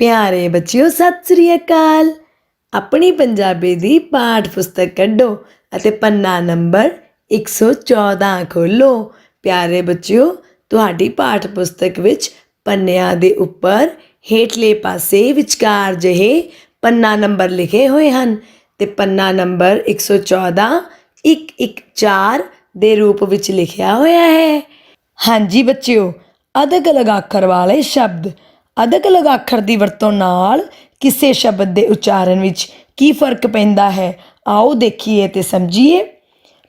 ਪਿਆਰੇ ਬੱਚਿਓ, ਸਤਿ ਸ੍ਰੀ ਅਕਾਲ। ਆਪਣੀ ਪੰਜਾਬੀ ਦੀ ਪਾਠ ਪੁਸਤਕ ਕੱਢੋ ਅਤੇ ਪੰਨਾ ਨੰਬਰ 114 ਖੋਲੋ ਪਿਆਰੇ ਬੱਚਿਓ, ਤੁਹਾਡੀ ਪਾਠ ਪੁਸਤਕ ਵਿੱਚ ਪੰਨਿਆਂ ਦੇ ਉੱਪਰ ਹੇਠਲੇ ਪਾਸੇ ਵਿਚਕਾਰ ਜਿਹੇ ਪੰਨਾ ਨੰਬਰ ਲਿਖੇ ਹੋਏ ਹਨ ਤੇ ਪੰਨਾ ਨੰਬਰ 114 114 ਦੇ ਰੂਪ ਵਿੱਚ ਲਿਖਿਆ ਹੋਇਆ ਹੈ। ਹਾਂਜੀ ਬੱਚਿਓ ਅਲੱਗ ਅਲੱਗ ਅੱਖਰ ਵਾਲੇ ਸ਼ਬਦ ਅਧਿਕ ਲਗਾਖਰ ਦੀ ਵਰਤੋਂ ਨਾਲ ਕਿਸੇ ਸ਼ਬਦ ਦੇ ਉਚਾਰਨ ਵਿੱਚ ਕੀ ਫ਼ਰਕ ਪੈਂਦਾ ਹੈ? ਆਓ ਦੇਖੀਏ ਤੇ ਸਮਝੀਏ।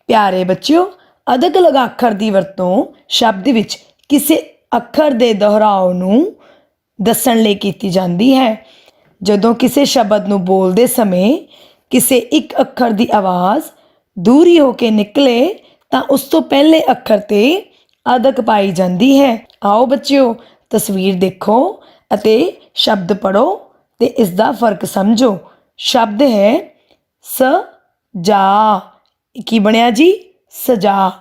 ਪਿਆਰੇ ਬੱਚਿਓ ਅਧਿਕ ਲਗਾਖਰ ਦੀ ਵਰਤੋਂ ਸ਼ਬਦ ਵਿੱਚ ਕਿਸੇ ਅੱਖਰ ਦੇ ਦੁਹਰਾਓ ਨੂੰ ਦੱਸਣ ਲਈ ਕੀਤੀ ਜਾਂਦੀ ਹੈ। ਜਦੋਂ ਕਿਸੇ ਸ਼ਬਦ ਨੂੰ ਬੋਲਦੇ ਸਮੇਂ ਕਿਸੇ ਇੱਕ ਅੱਖਰ ਦੀ ਆਵਾਜ਼ ਦੂਰੀ ਹੋ ਕੇ ਨਿਕਲੇ, ਤਾਂ ਉਸ ਤੋਂ ਪਹਿਲੇ ਅੱਖਰ ਤੇ ਅਦਕ ਪਾਈ ਜਾਂਦੀ ਹੈ। ਆਓ ਬੱਚਿਓ, ਤਸਵੀਰ ਦੇਖੋ। ਅਤੇ ਸ਼ਬਦ ਪੜੋ ਤੇ ਇਸ ਦਾ ਫ਼ਰਕ ਸਮਝੋ। ਸ਼ਬਦ ਹੈ ਸ, ਜਾ। ਕੀ ਬਣਿਆ ਜੀ? ਸਜਾ।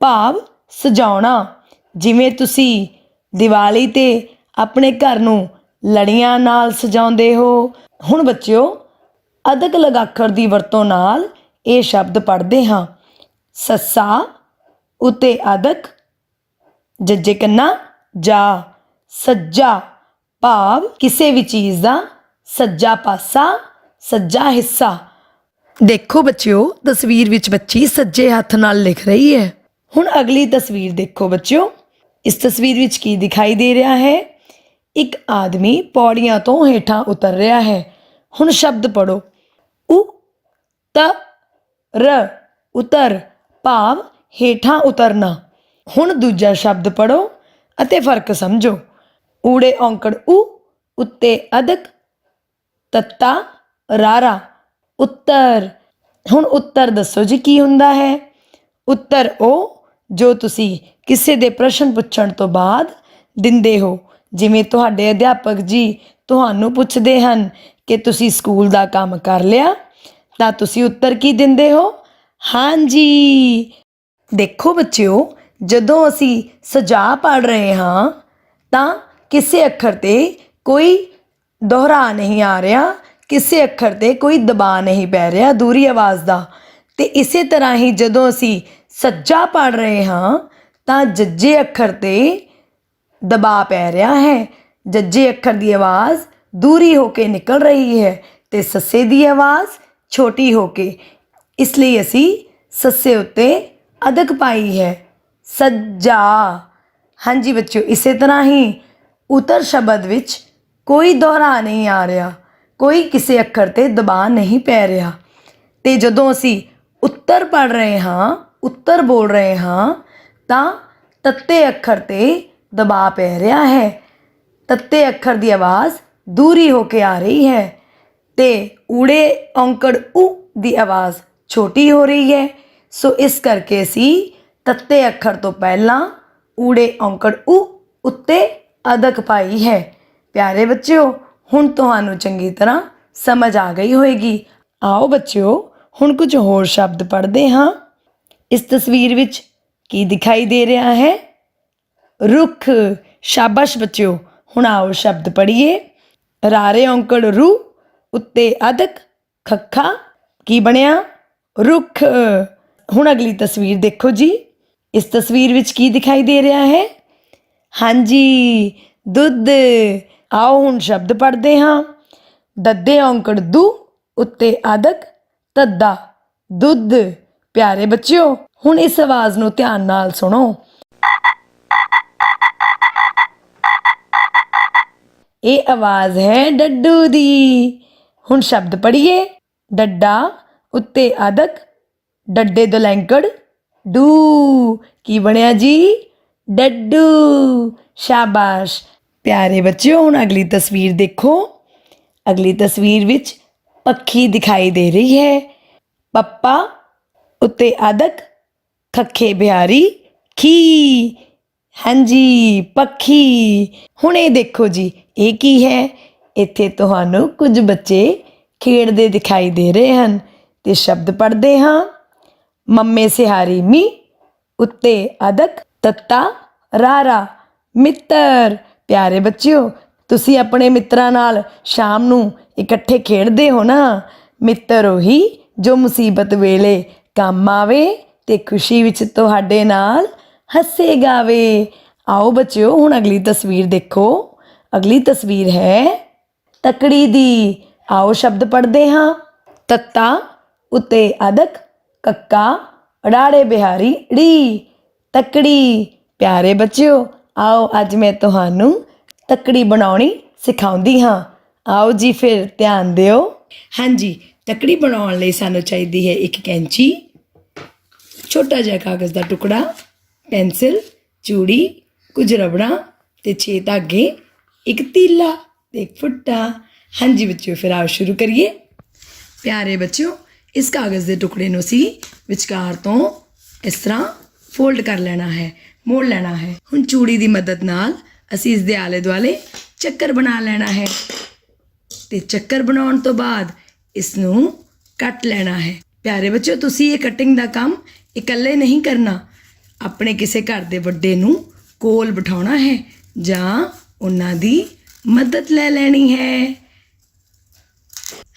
ਭਾਵ ਸਜਾਉਣਾ। ਜਿਵੇਂ ਤੁਸੀਂ ਦੀਵਾਲੀ ਤੇ ਆਪਣੇ ਘਰ ਨੂੰ ਲੜੀਆਂ ਨਾਲ ਸਜਾਉਂਦੇ ਹੋ। ਹੁਣ ਬੱਚਿਓ, ਅਦਕ ਲਗਾਖਰ ਦੀ ਵਰਤੋਂ ਨਾਲ ਇਹ ਸ਼ਬਦ ਪੜ੍ਹਦੇ ਹਾਂ। ਸੱਸਾ, ਉਤੇ ਅਦਕ, ਜੱਜੇ ਕੰਨਾ, ਜਾ। ਸੱਜਾ। ਭਾਵ ਕਿਸੇ ਵੀ ਚੀਜ਼ ਦਾ ਸੱਜਾ ਪਾਸਾ, ਸੱਜਾ ਹਿੱਸਾ। ਦੇਖੋ ਬੱਚਿਓ, ਤਸਵੀਰ ਵਿੱਚ ਬੱਚੀ ਸੱਜੇ ਹੱਥ ਨਾਲ ਲਿਖ ਰਹੀ ਹੈ। ਹੁਣ ਅਗਲੀ ਤਸਵੀਰ ਦੇਖੋ ਬੱਚਿਓ। ਇਸ ਤਸਵੀਰ ਵਿੱਚ ਕੀ ਦਿਖਾਈ ਦੇ ਰਿਹਾ ਹੈ? ਇੱਕ ਆਦਮੀ ਪੌੜੀਆਂ ਤੋਂ ਹੇਠਾਂ ਉਤਰ ਰਿਹਾ ਹੈ। ਹੁਣ ਸ਼ਬਦ ਪੜੋ ਉ ਤ ਰ ਉਤਰ, ਭਾਵ ਹੇਠਾਂ ਉਤਰਨਾ। ਹੁਣ ਦੂਜਾ ਸ਼ਬਦ ਪੜੋ ਅਤੇ ਫ਼ਰਕ ਸਮਝੋ। ਊੜੇ ਔਂਕੜ ਉ ਉੱਤੇ ਅਦਕ, ਤੱਤਾ, ਰਾਰਾ। ਉੱਤਰ। ਹੁਣ ਉੱਤਰ ਦੱਸੋ ਜੀ ਕੀ ਹੁੰਦਾ ਹੈ? ਉੱਤਰ ਉਹ ਜੋ ਤੁਸੀਂ ਕਿਸੇ ਦੇ ਪ੍ਰਸ਼ਨ ਪੁੱਛਣ ਤੋਂ ਬਾਅਦ ਦਿੰਦੇ ਹੋ। ਜਿਵੇਂ ਤੁਹਾਡੇ ਅਧਿਆਪਕ ਜੀ ਤੁਹਾਨੂੰ ਪੁੱਛਦੇ ਹਨ ਕਿ ਤੁਸੀਂ ਸਕੂਲ ਦਾ ਕੰਮ ਕਰ ਲਿਆ, ਤਾਂ ਤੁਸੀਂ ਉੱਤਰ ਕੀ ਦਿੰਦੇ ਹੋ? ਹਾਂਜੀ। ਦੇਖੋ ਬੱਚਿਓ, ਜਦੋਂ ਅਸੀਂ ਸਜਾ ਪੜ ਰਹੇ ਹਾਂ, ਤਾਂ ਕਿਸੇ ਅੱਖਰ ਤੇ ਕੋਈ ਦੁਹਰਾ ਨਹੀਂ ਆ ਰਿਹਾ, ਕਿਸੇ ਅੱਖਰ ਤੇ ਕੋਈ ਦਬਾਅ ਨਹੀਂ ਪੈ ਰਿਹਾ ਦੂਰੀ ਆਵਾਜ਼ ਦਾ। ਤੇ ਇਸੇ ਤਰ੍ਹਾਂ ਹੀ ਜਦੋਂ ਅਸੀਂ ਸੱਜਾ ਪੜ ਰਹੇ ਹਾਂ, ਤਾਂ ਜੱਜੇ ਅੱਖਰ ਤੇ ਦਬਾਅ ਪੈ ਰਿਹਾ ਹੈ। ਜੱਜੇ ਅੱਖਰ ਦੀ ਆਵਾਜ਼ ਦੂਰੀ ਹੋ ਕੇ ਨਿਕਲ ਰਹੀ ਹੈ ਤੇ ਸੱਸੇ ਦੀ ਆਵਾਜ਼ ਛੋਟੀ ਹੋ ਕੇ। ਇਸ ਲਈ ਅਸੀਂ ਸੱਸੇ ਉੱਤੇ ਅਦਕ ਪਾਈ ਹੈ। ਸੱਜਾ। ਹਾਂਜੀ ਬੱਚਿਓ, ਇਸੇ ਤਰ੍ਹਾਂ ਹੀ ਉਤਰ ਸ਼ਬਦ ਵਿੱਚ ਕੋਈ ਦੁਹਰਾ ਨਹੀਂ ਆ ਰਿਹਾ, ਕੋਈ ਕਿਸੇ ਅੱਖਰ ਤੇ ਦਬਾਅ ਨਹੀਂ ਪੈ ਰਿਹਾ। ਤੇ ਜਦੋਂ ਅਸੀਂ ਉੱਤਰ ਪੜ ਰਹੇ ਹਾਂ, ਉੱਤਰ ਬੋਲ ਰਹੇ ਹਾਂ, ਤਾਂ ਤੱਤੇ ਅੱਖਰ ਤੇ ਦਬਾਅ ਪੈ ਰਿਹਾ ਹੈ। ਤੱਤੇ ਅੱਖਰ ਦੀ ਆਵਾਜ਼ ਦੂਰੀ ਹੋ ਕੇ ਆ ਰਹੀ ਹੈ ਤੇ ਊੜੇ ਔਂਕੜ ਉ ਦੀ ਆਵਾਜ਼ ਛੋਟੀ ਹੋ ਰਹੀ ਹੈ। ਸੋ ਇਸ ਕਰਕੇ ਅਸੀਂ ਤੱਤੇ ਅੱਖਰ ਤੋਂ ਪਹਿਲਾਂ ਊੜੇ ਔਂਕੜ ਉ ਉੱਤੇ ਅਦਕ ਪਾਈ ਹੈ। ਪਿਆਰੇ ਬੱਚਿਓ, ਹੁਣ ਤੁਹਾਨੂੰ ਚੰਗੀ ਤਰ੍ਹਾਂ ਸਮਝ ਆ ਗਈ ਹੋਏਗੀ। ਆਓ ਬੱਚਿਓ, ਹੁਣ ਕੁਝ ਹੋਰ ਸ਼ਬਦ ਪੜ੍ਹਦੇ ਹਾਂ। ਇਸ ਤਸਵੀਰ ਵਿੱਚ ਕੀ ਦਿਖਾਈ ਦੇ ਰਿਹਾ ਹੈ? ਰੁੱਖ। ਸ਼ਾਬਾਸ਼ ਬੱਚਿਓ, ਹੁਣ ਆਓ ਸ਼ਬਦ ਪੜ੍ਹੀਏ। ਰਾਰੇ ਔਂਕੜ ਰੂ, ਉੱਤੇ ਅਦਕ, ਖੱਖਾ, ਕੀ ਬਣਿਆ? ਰੁੱਖ। ਹੁਣ ਅਗਲੀ ਤਸਵੀਰ ਦੇਖੋ ਜੀ। ਇਸ ਤਸਵੀਰ ਵਿੱਚ ਕੀ ਦਿਖਾਈ ਦੇ ਰਿਹਾ ਹੈ? ਹਾਂਜੀ, ਦੁੱਧ। ਆਓ ਹੁਣ ਸ਼ਬਦ ਪੜ੍ਹਦੇ ਹਾਂ। ਦੱਦੇ ਔਂਕੜ ਦੂ, ਉੱਤੇ ਅਦਕ ਤੱਦਾ ਦੁੱਧ। ਪਿਆਰੇ ਬੱਚਿਓ, ਹੁਣ ਇਸ ਆਵਾਜ਼ ਨੂੰ ਧਿਆਨ ਨਾਲ ਸੁਣੋ। ਇਹ ਆਵਾਜ਼ ਹੈ ਡੱਡੂ ਦੀ। ਹੁਣ ਸ਼ਬਦ ਪੜ੍ਹੀਏ। ਡੱਡਾ, ਉੱਤੇ ਅਦਕ ਡੱਡੇ ਦਲੈਂਕੜ, ਡੂ। ਕੀ ਬਣਿਆ ਜੀ? ਡੱਡੂ। ਸ਼ਾਬਾਸ਼। ਪਿਆਰੇ ਬੱਚਿਓ, ਹੁਣ ਅਗਲੀ ਤਸਵੀਰ ਦੇਖੋ। ਅਗਲੀ ਤਸਵੀਰ ਵਿੱਚ ਪੱਖੀ ਦਿਖਾਈ ਦੇ ਰਹੀ ਹੈ। ਪੱਪਾ, ਉੱਤੇ ਅਦਕ, ਖੱਖੇ ਬਿਹਾਰੀ, ਖੀ। ਹਾਂਜੀ, ਪੱਖੀ। ਹੁਣ ਇਹ ਦੇਖੋ ਜੀ, ਇਹ ਕੀ ਹੈ? ਇੱਥੇ ਤੁਹਾਨੂੰ ਕੁਝ ਬੱਚੇ ਖੇਡਦੇ ਦਿਖਾਈ ਦੇ ਰਹੇ ਹਨ ਤੇ ਸ਼ਬਦ ਪੜ੍ਹਦੇ ਹਾਂ। ਮੰਮੇ ਸਿਹਾਰੀ ਮੀ, ਉੱਤੇ ਅਦਕ, ਤੱਤਾ ਰਾਰਾ, ਮਿੱਤਰ। ਪਿਆਰੇ ਬੱਚਿਓ, ਤੁਸੀਂ ਆਪਣੇ ਮਿੱਤਰਾਂ ਨਾਲ ਸ਼ਾਮ ਨੂੰ ਇਕੱਠੇ ਖੇਡਦੇ ਹੋ ਨਾ? ਮਿੱਤਰ ਉਹੀ ਜੋ ਮੁਸੀਬਤ ਵੇਲੇ ਕੰਮ ਆਵੇ ਤੇ ਖੁਸ਼ੀ ਵਿੱਚ ਤੁਹਾਡੇ ਨਾਲ ਹੱਸੇ ਗਾਵੇ। ਆਓ ਬੱਚਿਓ, ਹੁਣ ਅਗਲੀ ਤਸਵੀਰ ਦੇਖੋ। ਅਗਲੀ ਤਸਵੀਰ ਹੈ ਤਕੜੀ ਦੀ। ਆਓ ਸ਼ਬਦ ਪੜ੍ਹਦੇ ਹਾਂ। ਤੱਤਾ ਉਤੇ ਅਦਕ, ਕੱਕਾ ਅੜਾੜੇ ਬਿਹਾਰੀ, ੜੀ, ਤਕੜੀ। ਪਿਆਰੇ ਬੱਚਿਓ, ਆਓ ਅੱਜ ਮੈਂ ਤੁਹਾਨੂੰ ਤਕੜੀ ਬਣਾਉਣੀ ਸਿਖਾਉਂਦੀ ਹਾਂ। ਆਓ ਜੀ ਫਿਰ ਧਿਆਨ ਦਿਓ। ਹਾਂਜੀ, ਤਕੜੀ ਬਣਾਉਣ ਲਈ ਸਾਨੂੰ ਚਾਹੀਦੀ ਹੈ ਇੱਕ ਕੈਂਚੀ, ਛੋਟਾ ਜਿਹਾ ਕਾਗਜ਼ ਦਾ ਟੁਕੜਾ, ਪੈਨਸਿਲ, ਚੂੜੀ, ਕੁਝ ਰਬੜਾਂ ਤੇ ਛੇ ਧਾਗੇ, ਇੱਕ ਤੀਲਾ ਤੇ ਇੱਕ ਫੁੱਟਾ। ਹਾਂਜੀ ਬੱਚਿਓ, ਫਿਰ ਆਓ ਸ਼ੁਰੂ ਕਰੀਏ। ਪਿਆਰੇ ਬੱਚਿਓ, ਇਸ ਕਾਗਜ਼ ਦੇ ਟੁਕੜੇ ਨੂੰ ਅਸੀਂ ਵਿਚਕਾਰ ਤੋਂ ਇਸ ਤਰ੍ਹਾਂ ਫੋਲਡ ਕਰ ਲੈਣਾ ਹੈ। ਮੋੜ ਲੈਣਾ ਹੈ। ਹੁਣ ਚੂੜੀ ਦੀ ਮਦਦ ਨਾਲ ਅਸੀਂ ਇਸ ਦੇ ਆਲੇ ਦੁਆਲੇ ਚੱਕਰ ਬਣਾ ਲੈਣਾ ਹੈ। ਤੇ ਚੱਕਰ ਬਣਾਉਣ ਤੋਂ ਬਾਅਦ ਇਸ ਨੂੰ ਕੱਟ ਲੈਣਾ ਹੈ। ਪਿਆਰੇ ਬੱਚਿਓ, ਤੁਸੀਂ ਇਹ ਕਟਿੰਗ ਦਾ ਕੰਮ ਇਕੱਲੇ ਨਹੀਂ ਕਰਨਾ। ਆਪਣੇ ਕਿਸੇ ਘਰ ਦੇ ਵੱਡੇ ਨੂੰ ਕੋਲ ਬਿਠਾਉਣਾ ਹੈ ਜਾਂ ਉਹਨਾਂ ਦੀ ਮਦਦ ਲੈ ਲੈਣੀ ਹੈ।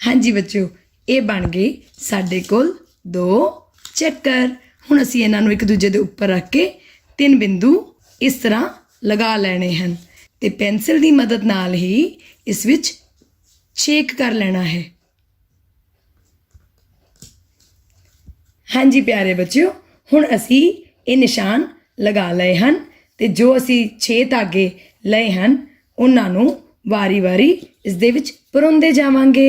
ਹਾਂਜੀ ਬੱਚਿਓ, ਇਹ ਬਣ ਗਏ ਸਾਡੇ ਕੋਲ ਦੋ ਚੱਕਰ। ਹੁਣ ਅਸੀਂ ਇਹਨਾਂ ਨੂੰ ਇੱਕ ਦੂਜੇ ਦੇ ਉੱਪਰ ਰੱਖ ਕੇ ਤਿੰਨ ਬਿੰਦੂ ਇਸ ਤਰ੍ਹਾਂ ਲਗਾ ਲੈਣੇ ਹਨ ਤੇ ਪੈਨਸਿਲ ਦੀ ਮਦਦ ਨਾਲ ਹੀ ਇਸ ਵਿੱਚ ਛੇਕ ਕਰ ਲੈਣਾ ਹੈ। ਹਾਂਜੀ ਪਿਆਰੇ ਬੱਚਿਓ, ਹੁਣ ਅਸੀਂ ਇਹ ਨਿਸ਼ਾਨ ਲਗਾ ਲਏ ਹਨ ਤੇ ਜੋ ਅਸੀਂ 6 ਧਾਗੇ ਲਏ ਹਨ, ਉਹਨਾਂ ਨੂੰ ਵਾਰੀ-ਵਾਰੀ ਇਸ ਦੇ ਵਿੱਚ ਪਰੋਂਦੇ ਜਾਵਾਂਗੇ।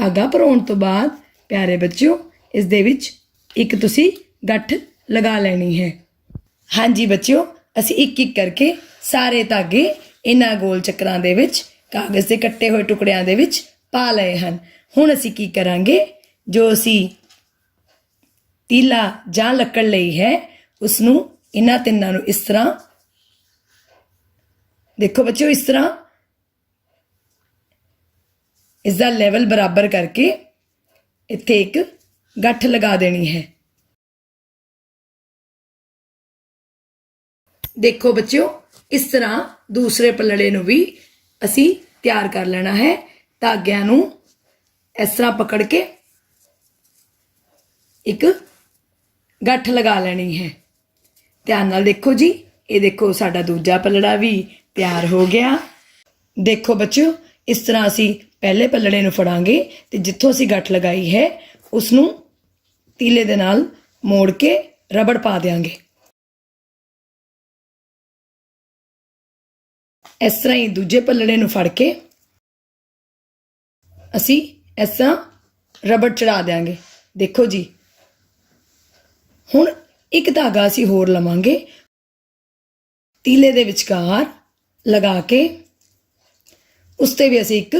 ਧਾਗਾ ਭਰਾਉਣ ਤੋਂ ਬਾਅਦ, ਪਿਆਰੇ ਬੱਚਿਓ, ਇਸ ਦੇ ਵਿੱਚ ਇੱਕ ਤੁਸੀਂ ਗੱਠ ਲਗਾ ਲੈਣੀ ਹੈ। ਹਾਂਜੀ ਬੱਚਿਓ, ਅਸੀਂ ਇੱਕ ਇੱਕ ਕਰਕੇ ਸਾਰੇ ਧਾਗੇ ਇਹਨਾਂ ਗੋਲ ਚੱਕਰਾਂ ਦੇ ਵਿੱਚ, ਕਾਗਜ਼ ਦੇ ਕੱਟੇ ਹੋਏ ਟੁਕੜਿਆਂ ਦੇ ਵਿੱਚ ਪਾ ਲਏ ਹਨ। ਹੁਣ ਅਸੀਂ ਕੀ ਕਰਾਂਗੇ? ਜੋ ਅਸੀਂ ਤੀਲਾ ਜਾਂ ਲੱਕੜ ਲਈ ਹੈ ਉਸ ਨੂੰ ਇਹਨਾਂ ਤਿੰਨਾਂ ਨੂੰ ਇਸ ਤਰ੍ਹਾਂ, ਦੇਖੋ ਬੱਚਿਓ, ਇਸ ਤਰ੍ਹਾਂ ਇਸ ਦਾ ਲੈਵਲ ਬਰਾਬਰ ਕਰਕੇ ਇੱਥੇ ਇੱਕ ਗੱਠ ਲਗਾ ਦੇਣੀ ਹੈ। ਦੇਖੋ ਬੱਚਿਓ, ਇਸ ਤਰ੍ਹਾਂ ਦੂਸਰੇ ਪੱਲੜੇ ਨੂੰ ਵੀ ਅਸੀਂ ਤਿਆਰ ਕਰ ਲੈਣਾ ਹੈ। ਧਾਗਿਆਂ ਨੂੰ ਇਸ ਤਰ੍ਹਾਂ ਪਕੜ ਕੇ ਇੱਕ ਗੱਠ ਲਗਾ ਲੈਣੀ ਹੈ। ਧਿਆਨ ਨਾਲ ਦੇਖੋ ਜੀ, ਇਹ ਦੇਖੋ ਸਾਡਾ ਦੂਜਾ ਪੱਲੜਾ ਵੀ ਤਿਆਰ ਹੋ ਗਿਆ। ਦੇਖੋ ਬੱਚਿਓ, ਇਸ ਤਰ੍ਹਾਂ ਅਸੀਂ ਪਹਿਲੇ ਪੱਲੜੇ ਨੂੰ ਫੜਾਂਗੇ ਤੇ ਜਿੱਥੋਂ ਅਸੀਂ ਗੱਠ ਲਗਾਈ ਹੈ ਉਸ ਨੂੰ ਤੀਲੇ ਦੇ ਨਾਲ ਮੋੜ ਕੇ ਰਬੜ ਪਾ ਦੇਾਂਗੇ ਇਸ ਤਰ੍ਹਾਂ ਹੀ ਦੂਜੇ ਪੱਲੜੇ ਨੂੰ ਫੜ ਕੇ ਅਸੀਂ ਇਸ ਤਰ੍ਹਾਂ ਰਬੜ ਚੜਾ ਦੇਾਂਗੇ ਦੇਖੋ ਜੀ, ਹੁਣ ਇੱਕ ਧਾਗਾ ਅਸੀਂ ਹੋਰ ਲਵਾਂਗੇ। ਤੀਲੇ ਦੇ ਵਿਚਕਾਰ ਲਗਾ ਕੇ, ਉਸ ਤੇ ਵੀ ਅਸੀਂ ਇੱਕ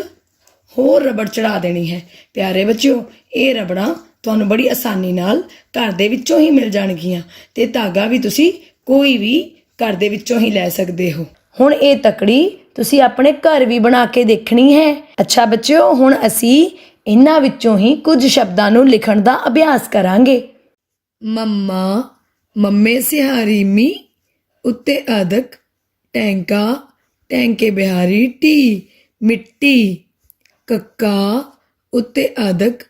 ਹੋਰ ਰਬੜ ਚੜਾ ਦੇਣੀ ਹੈ। ਪਿਆਰੇ ਬੱਚਿਓ, ਇਹ ਰਬੜਾਂ ਤੁਹਾਨੂੰ ਬੜੀ ਆਸਾਨੀ ਨਾਲ ਘਰ ਦੇ ਵਿੱਚੋਂ ਹੀ ਮਿਲ ਜਾਣਗੀਆਂ ਤੇ ਧਾਗਾ ਵੀ ਤੁਸੀਂ ਕੋਈ ਵੀ ਘਰ ਦੇ ਵਿੱਚੋਂ ਹੀ ਲੈ ਸਕਦੇ ਹੋ। ਹੁਣ ਇਹ ਤਕੜੀ ਤੁਸੀਂ ਆਪਣੇ ਘਰ ਵੀ ਬਣਾ ਕੇ ਦੇਖਣੀ ਹੈ। ਅੱਛਾ ਬੱਚਿਓ, ਹੁਣ ਅਸੀਂ ਇਹਨਾਂ ਵਿੱਚੋਂ ਹੀ ਕੁਝ ਸ਼ਬਦਾਂ ਨੂੰ ਲਿਖਣ ਦਾ ਅਭਿਆਸ ਕਰਾਂਗੇ। ਮੰਮਾ, ਮੰਮੇ ਸਿਹਾਰੀ ਮੀ, ਉੱਤੇ ਅਦਕ ਟੈਂਕਾ, ਟੈਂਕੇ ਬਿਹਾਰੀ ਟੀ, ਮਿੱਟੀ। ਕੱਕਾ ਉੱਤੇ ਅਦਕ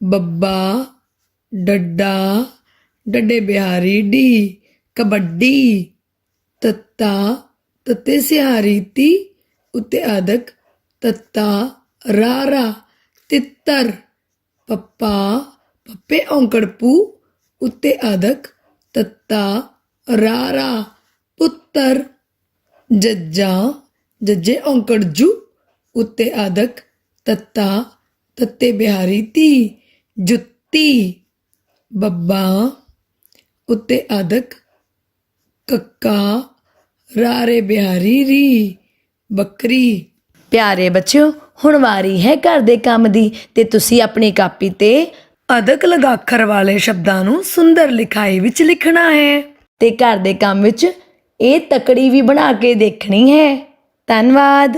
ਬੱਬਾ ਡੱਡਾ ਡੱਡੇ ਬਿਹਾਰੀ ਡੀ ਕਬੱਡੀ ਤੱਤਾ ਤੱਤੇ ਸਿਹਾਰੀ ਤੀ ਉੱਤੇ ਅਦਕ ਤੱਤਾ ਰਾਰਾ ਤਿੱਤਰ ਪੱਪਾ ਪੱਪੇ ਔਂਕੜ ਪੂ ਉੱਤੇ ਅਦਕ ਤੱਤਾ ਰਾਰਾ ਪੁੱਤਰ ਜੱਜਾ ਜੱਜੇ ਔਂਕੜ ਜੂ ਉੱਤੇ ਅਦਕ ਤੱਤਾ ਤੱਤੇ ਬਿਹਾਰੀ ਤੀ ਜੁੱਤੀ ਬੱਬਾ ਉੱਤੇ ਅਦਕ ਕੱਕਾ ਰਾਰੇ ਬਿਹਾਰੀ ਰੀ ਬੱਕਰੀ। ਪਿਆਰੇ ਬੱਚਿਓ ਹੁਣ ਵਾਰੀ ਹੈ ਘਰ ਦੇ ਕੰਮ ਦੀ ਤੇ ਤੁਸੀਂ ਆਪਣੀ ਕਾਪੀ ਤੇ ਅਦਕ ਲਗਾਖਰ ਵਾਲੇ ਸ਼ਬਦਾਂ ਨੂੰ ਸੁੰਦਰ ਲਿਖਾਈ ਵਿੱਚ ਲਿਖਣਾ ਹੈ। ਤੇ ਘਰ ਦੇ ਕੰਮ ਵਿੱਚ ਇਹ ਤਕੜੀ ਵੀ ਬਣਾ ਕੇ ਦੇਖਣੀ ਹੈ। ਧੰਨਵਾਦ।